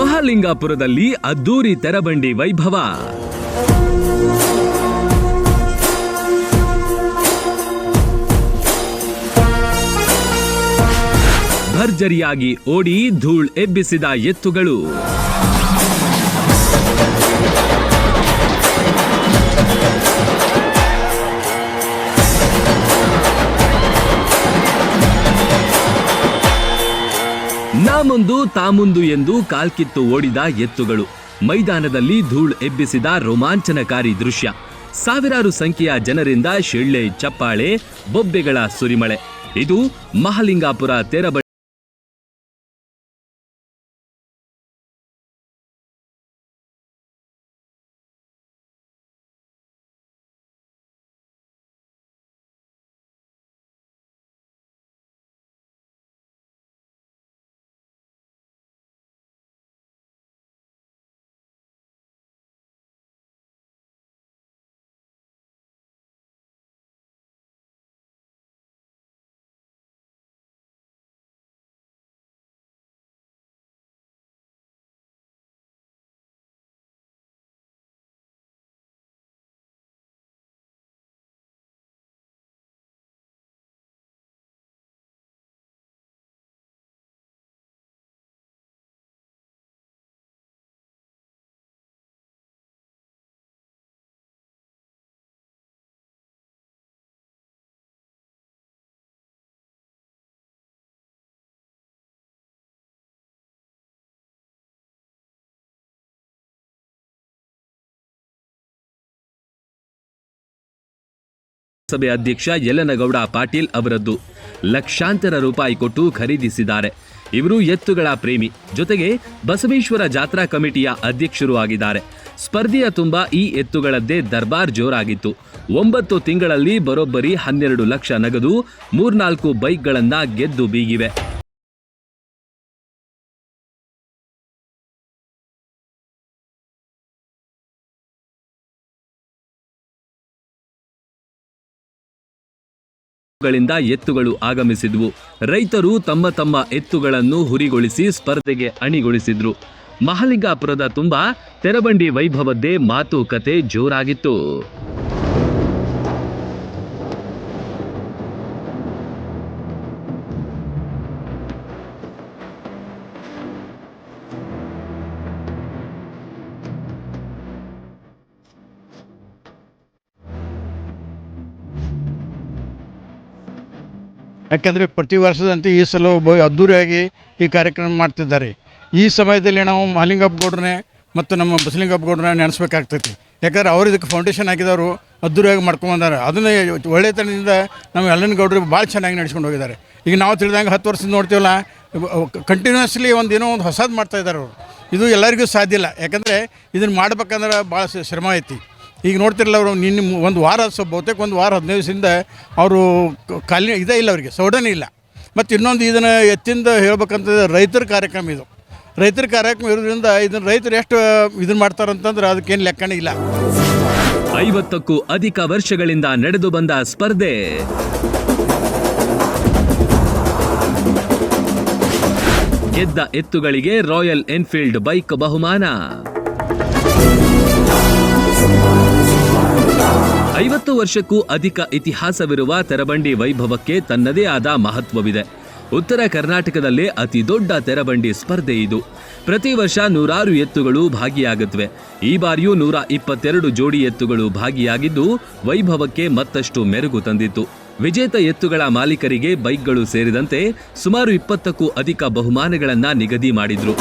ಮಹಾಲಿಂಗಾಪುರದಲ್ಲಿ ಅದ್ದೂರಿ ತೆರಬಂಡಿ ವೈಭವ. ಭರ್ಜರಿಯಾಗಿ ಓಡಿ ಧೂಳ್ ಎಬ್ಬಿಸಿದ ಎತ್ತುಗಳು. ನಾ ಮುಂದು ತಾ ಎಂದು ಕಾಲ್ಕಿತ್ತು ಓಡಿದ ಎತ್ತುಗಳು. ಮೈದಾನದಲ್ಲಿ ಧೂಳ್ ಎಬ್ಬಿಸಿದ ರೋಮಾಂಚನಕಾರಿ ದೃಶ್ಯ. ಸಾವಿರಾರು ಸಂಖ್ಯೆಯ ಜನರಿಂದ ಶಿಳ್ಳೆ, ಚಪ್ಪಾಳೆ, ಬೊಬ್ಬೆಗಳ ಸುರಿಮಳೆ. ಇದು ಮಹಾಲಿಂಗಾಪುರ ತೆರಬ ಸಭೆ ಅಧ್ಯಕ್ಷ ಯಲನಗೌಡ ಪಾಟೀಲ್ ಅವರದ್ದು. ಲಕ್ಷಾಂತರ ರೂಪಾಯಿ ಕೊಟ್ಟು ಖರೀದಿಸಿದ್ದಾರೆ. ಇವರು ಎತ್ತುಗಳ ಪ್ರೇಮಿ. ಜೊತೆಗೆ ಬಸವೇಶ್ವರ ಜಾತ್ರಾ ಕಮಿಟಿಯ ಅಧ್ಯಕ್ಷರು ಆಗಿದ್ದಾರೆ. ಸ್ಪರ್ಧೆಯ ತುಂಬ ಈ ಎತ್ತುಗಳದ್ದೇ ದರ್ಬಾರ್ ಜೋರಾಗಿತ್ತು. ಒಂಬತ್ತು ತಿಂಗಳಲ್ಲಿ ಬರೋಬ್ಬರಿ ಹನ್ನೆರಡು ಲಕ್ಷ ನಗದು ಮೂರ್ನಾಲ್ಕು ಬೈಕ್ಗಳನ್ನ ಗೆದ್ದು ಬೀಗಿವೆ. ಗಳಿಂದ ಎತ್ತುಗಳು ಆಗಮಿಸಿದ್ವು. ರೈತರು ತಮ್ಮ ತಮ್ಮ ಎತ್ತುಗಳನ್ನು ಹುರಿಗೊಳಿಸಿ ಸ್ಪರ್ಧೆಗೆ ಅಣಿಗೊಳಿಸಿದ್ರು. ಮಹಲಿಂಗಾಪುರದ ತುಂಬಾ ತೆರಬಂಡಿ ವೈಭವದ್ದೇ ಮಾತುಕತೆ ಜೋರಾಗಿತ್ತು. ಯಾಕಂದರೆ ಪ್ರತಿ ವರ್ಷದಂತೆ ಈ ಸಲ ಒಬ್ಬ ಅದ್ಧೂರಿಯಾಗಿ ಈ ಕಾರ್ಯಕ್ರಮ ಮಾಡ್ತಿದ್ದಾರೆ. ಈ ಸಮಯದಲ್ಲಿ ನಾವು ಮಾಲಿಂಗಪ್ಪಗೌಡ್ರನ್ನೇ ಮತ್ತು ನಮ್ಮ ಬಸಲಿಂಗಪ್ಪಗೌಡ್ರನ್ನ ನೆನೆಸ್ಬೇಕಾಗ್ತೈತಿ. ಯಾಕಂದ್ರೆ ಅವ್ರು ಇದಕ್ಕೆ ಫೌಂಡೇಶನ್ ಹಾಕಿದವರು ಅದ್ಧೂರಿಯಾಗಿ ಮಾಡ್ಕೊಂಬಂದಾರೆ. ಅದನ್ನೇ ಒಳ್ಳೆತನದಿಂದ ನಮ್ಮ ಎಲ್ಲನ ಗೌಡ್ರು ಭಾಳ ಚೆನ್ನಾಗಿ ನಡೆಸ್ಕೊಂಡು ಹೋಗಿದ್ದಾರೆ. ಈಗ ನಾವು ತಿಳಿದಂಗೆ ಹತ್ತು ವರ್ಷದಿಂದ ನೋಡ್ತೀವಲ್ಲ ಕಂಟಿನ್ಯೂಸ್ಲಿ ಒಂದು ಏನೋ ಒಂದು ಹೊಸದು ಮಾಡ್ತಾಯಿದ್ದಾರೆ ಅವರು. ಇದು ಎಲ್ಲರಿಗೂ ಸಾಧ್ಯ ಇಲ್ಲ. ಯಾಕಂದರೆ ಇದನ್ನು ಮಾಡ್ಬೇಕಂದ್ರೆ ಭಾಳ ಶ್ರಮ ಐತಿ. ಈಗ ನೋಡ್ತಿರಲ್ಲ ಅವರು, ನಿನ್ನ ಒಂದು ವಾರ ಸೊ, ಬಹುತೇಕ ಒಂದು ವಾರ, ಹದಿನೈದು ದಿವಸದಿಂದ ಅವರು ಕಾಲಿನ ಇದೇ ಇಲ್ಲ ಅವರಿಗೆ ಸೌಡನೇ ಇಲ್ಲ. ಮತ್ತು ಇನ್ನೊಂದು ಇದನ್ನು ಎತ್ತಿಂದ ಹೇಳ್ಬೇಕಂತಂದ್ರೆ ರೈತರ ಕಾರ್ಯಕ್ರಮ ಇದು. ರೈತರ ಕಾರ್ಯಕ್ರಮ ಇರೋದ್ರಿಂದ ಇದನ್ನು ರೈತರು ಎಷ್ಟು ಇದನ್ನು ಮಾಡ್ತಾರಂತಂದ್ರೆ ಅದಕ್ಕೇನು ಲೆಕ್ಕನೇ ಇಲ್ಲ. ಐವತ್ತಕ್ಕೂ ಅಧಿಕ ವರ್ಷಗಳಿಂದ ನಡೆದು ಬಂದ ಸ್ಪರ್ಧೆ. ಗೆದ್ದ ಎತ್ತುಗಳಿಗೆ ರಾಯಲ್ ಎನ್ಫೀಲ್ಡ್ ಬೈಕ್ ಬಹುಮಾನ. ಐವತ್ತು ವರ್ಷಕ್ಕೂ ಅಧಿಕ ಇತಿಹಾಸವಿರುವ ತೆರಬಂಡಿ ವೈಭವಕ್ಕೆ ತನ್ನದೇ ಆದ ಮಹತ್ವವಿದೆ. ಉತ್ತರ ಕರ್ನಾಟಕದಲ್ಲೇ ಅತಿ ದೊಡ್ಡ ತೆರಬಂಡಿ ಸ್ಪರ್ಧೆ ಇದು. ಪ್ರತಿ ವರ್ಷ ನೂರಾರು ಎತ್ತುಗಳು ಭಾಗಿಯಾಗುತ್ತವೆ. ಈ ಬಾರಿಯೂ ನೂರ ಇಪ್ಪತ್ತೆರಡು ಜೋಡಿ ಎತ್ತುಗಳು ಭಾಗಿಯಾಗಿದ್ದು, ವೈಭವಕ್ಕೆ ಮತ್ತಷ್ಟು ಮೆರುಗು ತಂದಿತ್ತು. ವಿಜೇತ ಎತ್ತುಗಳ ಮಾಲೀಕರಿಗೆ ಬೈಕ್ಗಳು ಸೇರಿದಂತೆ ಸುಮಾರು ಇಪ್ಪತ್ತಕ್ಕೂ ಅಧಿಕ ಬಹುಮಾನಗಳನ್ನ ನಿಗದಿ ಮಾಡಿದ್ರು.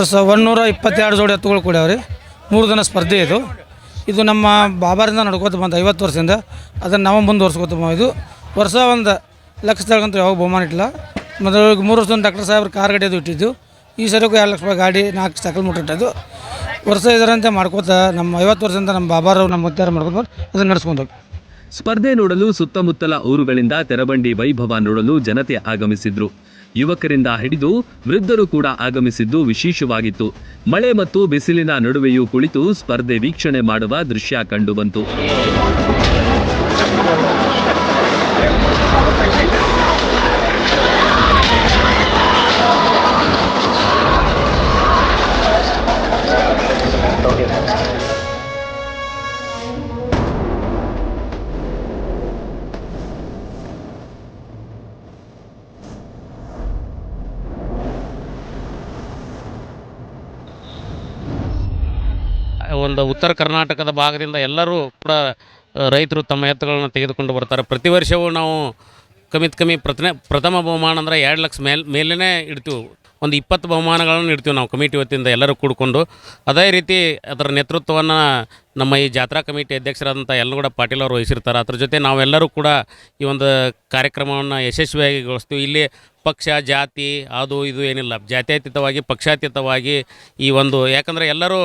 ವರ್ಷ ಒನ್ನೂರ ಇಪ್ಪತ್ತೆರಡು ಜೋಡಿ ಎತ್ತುಗಳು ಕೂಡ್ಯಾವ್ರಿ. ಮೂರು ದಿನ ಸ್ಪರ್ಧೆ ಇದು. ಇದು ನಮ್ಮ ಬಾಬಾರಿಂದ ನಡ್ಕೋತ ಬಂದ ಐವತ್ತು ವರ್ಷದಿಂದ. ಅದನ್ನು ನಾವು ಮುಂದುವರ್ಸ್ಕೊತ ಇದು. ವರ್ಷ ಒಂದು ಲಕ್ಷದಾಗಂತೂ ಯಾವಾಗ ಬಹುಮಾನ ಇಟ್ಟಿಲ್ಲ. ಮೊದಲು ಮೂರು ವರ್ಷದಿಂದ ಡಾಕ್ಟರ್ ಸಾಹೇಬ್ರ ಕಾರ್ ಗಡಿಯೋದು ಇಟ್ಟಿದ್ದು. ಈ ಸರಿಗೂ ಎರಡು ಲಕ್ಷ ರೂಪಾಯಿ ಗಾಡಿ ನಾಲ್ಕು ಸೈಕಲ್ ಮುಟ್ಟ ಇಟ್ಟದ್ದು. ವರ್ಷ ಇದರಂತೆ ಮಾಡ್ಕೋತ ನಮ್ಮ ಐವತ್ತು ವರ್ಷದಿಂದ ನಮ್ಮ ಬಾಬಾರು ನಮ್ಮ ಮುತ್ತಾರ ಮಾಡ್ಕೊಂಡು ಅದನ್ನು ನಡೆಸ್ಕೊಂಡು ಸ್ಪರ್ಧೆ ನೋಡಲು ಸುತ್ತಮುತ್ತಲ ಊರುಗಳಿಂದ ತೆರಬಂಡಿ ವೈಭವ ನೋಡಲು ಜನತೆ ಆಗಮಿಸಿದ್ರು. ಯುವಕರಿಂದ ಹಿಡಿದು ವೃದ್ಧರು ಕೂಡ ಆಗಮಿಸಿದ್ದು ವಿಶೇಷವಾಗಿತ್ತು. ಮಳೆ ಮತ್ತು ಬಿಸಿಲಿನ ನಡುವೆಯೂ ಕುಳಿತು ಸ್ಪರ್ಧೆ ವೀಕ್ಷಣೆ ಮಾಡುವ ದೃಶ್ಯ ಕಂಡುಬಂತು ಒಂದು ಉತ್ತರ ಕರ್ನಾಟಕದ ಭಾಗದಿಂದ ಎಲ್ಲರೂ ಕೂಡ ರೈತರು ತಮ್ಮ ಎತ್ತುಗಳನ್ನ ತೆಗೆದುಕೊಂಡು ಬರ್ತಾರೆ. ಪ್ರತಿ ವರ್ಷವೂ ನಾವು ಕಮಿತ್ ಕಮ್ಮಿ ಪ್ರಥಮ ಪ್ರಥಮ ಬಹುಮಾನ ಅಂದರೆ ಎರಡು ಲಕ್ಷ ಮೇಲ್ ಮೇಲೇ ಇಡ್ತೀವಿ. ಒಂದು ಇಪ್ಪತ್ತು ಬಹುಮಾನಗಳನ್ನು ಇಡ್ತೀವಿ ನಾವು ಕಮಿಟಿ ವತಿಯಿಂದ ಎಲ್ಲರೂ ಕೂಡಿಕೊಂಡು. ಅದೇ ರೀತಿ ಅದರ ನೇತೃತ್ವವನ್ನು ನಮ್ಮ ಈ ಜಾತ್ರಾ ಕಮಿಟಿ ಅಧ್ಯಕ್ಷರಾದಂಥ ಯಲ್ಲಗೌಡ ಪಾಟೀಲ್ ಅವರು ವಹಿಸಿರ್ತಾರೆ. ಅದ್ರ ಜೊತೆ ನಾವೆಲ್ಲರೂ ಕೂಡ ಈ ಒಂದು ಕಾರ್ಯಕ್ರಮವನ್ನು ಯಶಸ್ವಿಯಾಗಿಗೊಳಿಸ್ತೀವಿ ಇಲ್ಲಿ ಪಕ್ಷ, ಜಾತಿ, ಅದು, ಇದು ಏನಿಲ್ಲ. ಜಾತ್ಯತೀತವಾಗಿ, ಪಕ್ಷಾತೀತವಾಗಿ ಈ ಒಂದು, ಯಾಕಂದರೆ ಎಲ್ಲರೂ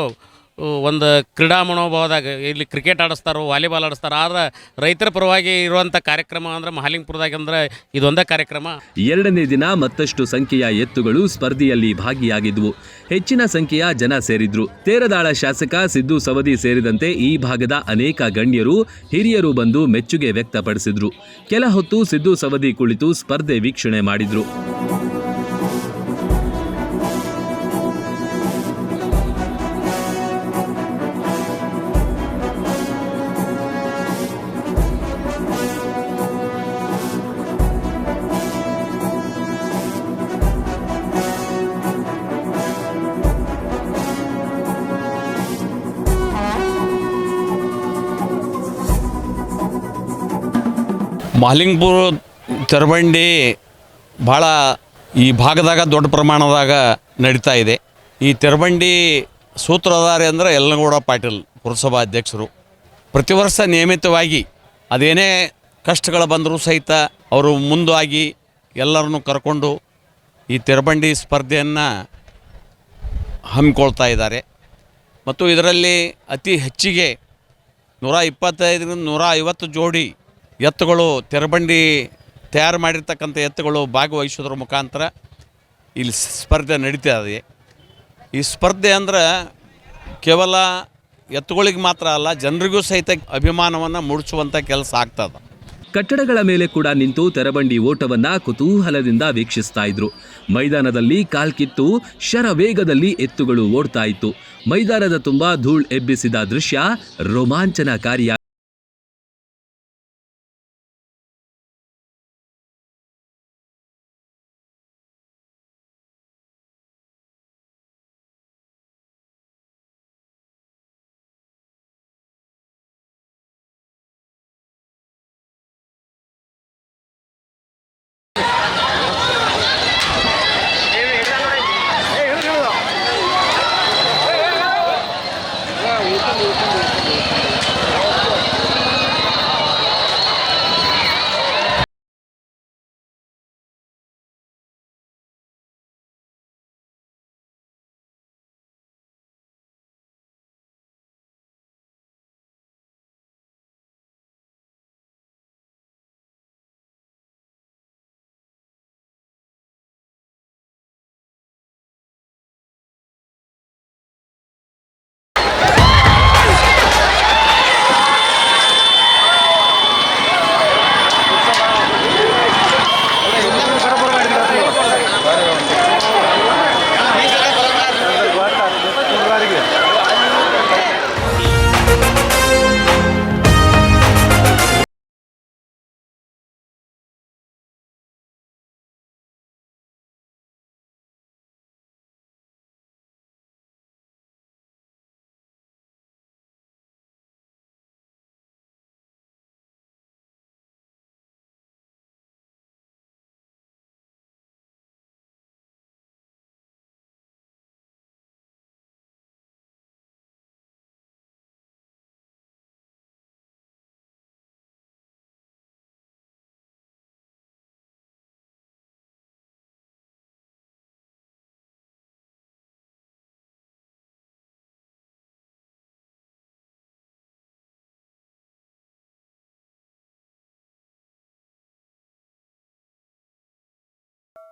ಒಂದು ಕ್ರೀಡಾ ಮನೋಭಾವದಾಗ, ಇಲ್ಲಿ ಕ್ರಿಕೆಟ್ ಆಡಿಸ್ತಾರೋ ವಾಲಿಬಾಲ್ ಆಡಿಸ್ತಾರೋ, ಆದ್ರೆ ರೈತರ ಪರವಾಗಿ ಇರುವಂಥ ಕಾರ್ಯಕ್ರಮ ಅಂದ್ರೆ ಮಹಾಲಿಂಗಪುರದಾಗ ಅಂದ್ರೆ ಇದೊಂದೇ ಕಾರ್ಯಕ್ರಮ. ಎರಡನೇ ದಿನ ಮತ್ತಷ್ಟು ಸಂಖ್ಯೆಯ ಎತ್ತುಗಳು ಸ್ಪರ್ಧೆಯಲ್ಲಿ ಭಾಗಿಯಾಗಿದ್ವು. ಹೆಚ್ಚಿನ ಸಂಖ್ಯೆಯ ಜನ ಸೇರಿದ್ರು. ತೇರದಾಳ ಶಾಸಕ ಸಿದ್ದು ಸವದಿ ಸೇರಿದಂತೆ ಈ ಭಾಗದ ಅನೇಕ ಗಣ್ಯರು, ಹಿರಿಯರು ಬಂದು ಮೆಚ್ಚುಗೆ ವ್ಯಕ್ತಪಡಿಸಿದ್ರು. ಕೆಲ ಹೊತ್ತು ಸಿದ್ದು ಸವದಿ ಕುಳಿತು ಸ್ಪರ್ಧೆ ವೀಕ್ಷಣೆ ಮಾಡಿದ್ರು. ಮಹಲಿಂಗಪುರ ತೆರಬಂಡಿ ಭಾಳ ಈ ಭಾಗದಾಗ ದೊಡ್ಡ ಪ್ರಮಾಣದಾಗ ನಡೀತಾ ಇದೆ. ಈ ತೆರಬಂಡಿ ಸೂತ್ರಧಾರಿ ಅಂದರೆ ಯಲ್ಲನಗೌಡ ಪಾಟೀಲ್ ಪುರಸಭಾ ಅಧ್ಯಕ್ಷರು. ಪ್ರತಿ ವರ್ಷ ನಿಯಮಿತವಾಗಿ ಅದೇನೇ ಕಷ್ಟಗಳು ಬಂದರೂ ಸಹಿತ ಅವರು ಮುಂದಾಗಿ ಎಲ್ಲರನ್ನು ಕರ್ಕೊಂಡು ಈ ತೆರಬಂಡಿ ಸ್ಪರ್ಧೆಯನ್ನು ಹಮ್ಮಿಕೊಳ್ತಾ ಇದ್ದಾರೆ. ಮತ್ತು ಇದರಲ್ಲಿ ಅತಿ ಹೆಚ್ಚಿಗೆ ನೂರ ಇಪ್ಪತ್ತೈದರಿಂದ ನೂರ ಐವತ್ತು ಜೋಡಿ ಎತ್ತುಗಳು ತೆರಬಂಡಿ ತಯಾರು ಮಾಡಿರ್ತಕ್ಕಂಥ ಎತ್ತುಗಳು ಭಾಗವಹಿಸೋದ್ರ ಮುಖಾಂತರ ಇಲ್ಲಿ ಸ್ಪರ್ಧೆ ನಡೀತಾ ಇದೆ. ಈ ಸ್ಪರ್ಧೆ ಅಂದ್ರೆ ಕೇವಲ ಎತ್ತುಗಳಿಗೆ ಮಾತ್ರ ಅಲ್ಲ, ಜನರಿಗೂ ಸಹಿತ ಅಭಿಮಾನವನ್ನು ಮೂಡಿಸುವಂಥ ಕೆಲಸ ಆಗ್ತದೆ ಕಟ್ಟಡಗಳ ಮೇಲೆ ಕೂಡ ನಿಂತು ತೆರಬಂಡಿ ಓಟವನ್ನ ಕುತೂಹಲದಿಂದ ವೀಕ್ಷಿಸ್ತಾ ಇದ್ರು. ಮೈದಾನದಲ್ಲಿ ಕಾಲ್ಕಿತ್ತು, ಶರವೇಗದಲ್ಲಿ ಎತ್ತುಗಳು ಓಡ್ತಾ ಇತ್ತು. ಮೈದಾನದ ತುಂಬಾ ಧೂಳ್ ಎಬ್ಬಿಸಿದ ದೃಶ್ಯ ರೋಮಾಂಚನಕಾರಿಯ